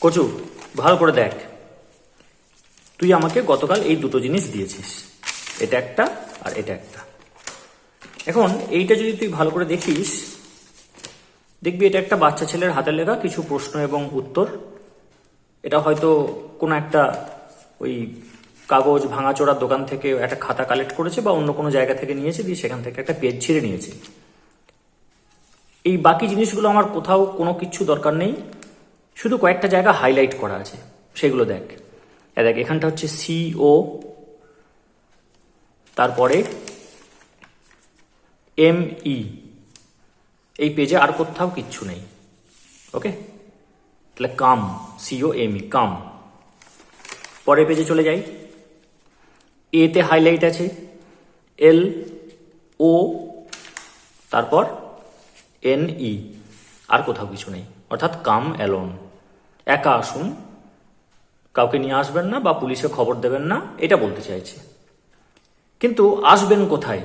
কচু, ভালো করে দেখ। তুই আমাকে গতকাল এই দুটো জিনিস দিয়েছিস। এটা একটা আর এটা একটা। এখন এইটা যদি তুই ভালো করে দেখিস, দেখবি এটা একটা বাচ্চা ছেলের হাতের লেখা, কিছু প্রশ্ন এবং উত্তর। এটা হয়তো কোনো একটা ওই কাগজ ভাঙাচোরার দোকান থেকে একটা খাতা কালেক্ট করেছে বা অন্য কোনো জায়গা থেকে নিয়েছে, দিয়ে সেখান থেকে একটা পেজ ছিঁড়ে নিয়েছে। এই বাকি জিনিসগুলো আমার কোথাও কোনো কিছু দরকার নেই। শুধু কয়েকটা জায়গা হাইলাইট করা আছে, সেগুলো দেখ। দেখ, এখানটা হচ্ছে সিও তারপরে এম ই এই পেজে আর কোথাও কিচ্ছু নেই ওকে তাহলে কাম সিও এম ই কাম পরের পেজে চলে যাই। এতে হাইলাইট আছে এল ও তারপর এন ই আর কোথাও কিছু নেই। অর্থাৎ কাম অ্যালোন। একা আসুন, কাউকে নিয়ে আসবেন না বা পুলিশে খবর দেবেন না, এটা বলতে চাইছে। কিন্তু আসবেন কোথায়?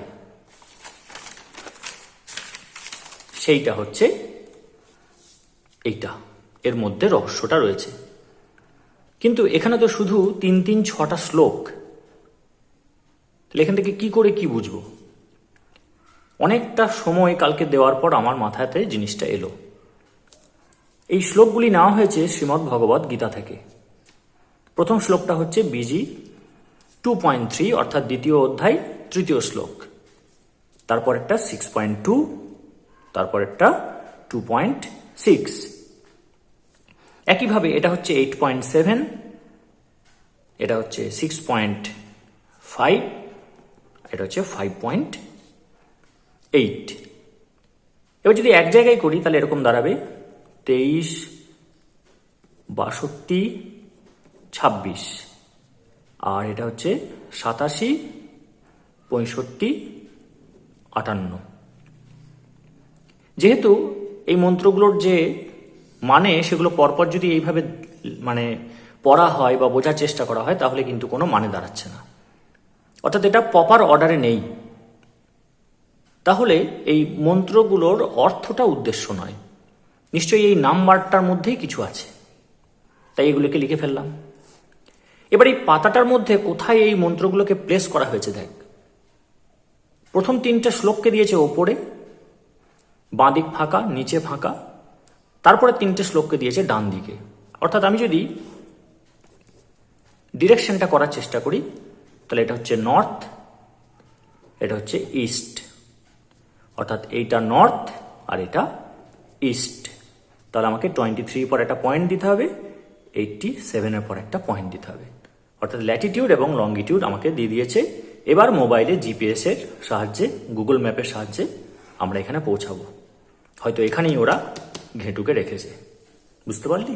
সেইটা হচ্ছে এইটা, এর মধ্যে রহস্যটা রয়েছে। কিন্তু এখানে তো শুধু তিন তিন ছটা শ্লোক। তাহলে এখান থেকে কি করে কি বুঝব? অনেকটা সময় কালকে দেওয়ার পর আমার মাথাতে জিনিসটা এলো। এই শ্লোকগুলি নেওয়া হয়েছে শ্রীমদ্ ভগবত গীতা থেকে। প্রথম শ্লোকটা হচ্ছে বিজি টু পয়েন্ট থ্রি অর্থাৎ দ্বিতীয় অধ্যায়, তৃতীয় শ্লোক। তারপর একটা সিক্স পয়েন্ট টু তারপর একটা টু পয়েন্ট সিক্স একইভাবে এটা হচ্ছে এইট পয়েন্ট সেভেন এটা হচ্ছে সিক্স পয়েন্ট ফাইভ এটা হচ্ছে ফাইভ পয়েন্ট এইট এবার যদি এক জায়গায় করি, তাহলে এরকম দাঁড়াবে তেইশ, বাষট্টি, ছাব্বিশ। আর এটা হচ্ছে সাতাশি, পঁয়ষট্টি, আটান্ন। যেহেতু এই মন্ত্রগুলোর যে মানে সেগুলো পরপর যদি এইভাবে মানে পড়া হয় বা বোঝার চেষ্টা করা হয়, তাহলে কিন্তু কোনো মানে দাঁড়াচ্ছে না। অর্থাৎ এটা প্রপার অর্ডারে নেই। তাহলে এই মন্ত্রগুলোর অর্থটা উদ্দেশ্য নয়। নিশ্চয়ই এই নাম্বারটার মধ্যেই কিছু আছে। তাই এগুলোকে লিখে ফেললাম। এবার এই পাতাটার মধ্যে কোথায় এই মন্ত্রগুলোকে প্লেস করা হয়েছে দেখ। প্রথম তিনটে শ্লোককে দিয়েছে ওপরে বাঁদিক ফাঁকা, নিচে ফাঁকা। তারপরে তিনটে শ্লোককে দিয়েছে ডান দিকে। অর্থাৎ আমি যদি ডিরেকশনটা করার চেষ্টা করি, তাহলে এটা হচ্ছে নর্থ এটা হচ্ছে ইস্ট অর্থাৎ এইটা নর্থ আর এটা ইস্ট তাহলে আমাকে টোয়েন্টি থ্রি পর একটা পয়েন্ট দিতে হবে এইটটি সেভেনের পর একটা পয়েন্ট দিতে হবে। অর্থাৎ ল্যাটিটিউড এবং লঙ্গিটিউড আমাকে দিয়ে দিয়েছে। এবার মোবাইলে জিপিএসের সাহায্যে গুগল ম্যাপের সাহায্যে আমরা এখানে পৌঁছাবো। হয়তো এখানেই ওরা ঘেঁটুকে রেখেছে। বুঝতে পারলি?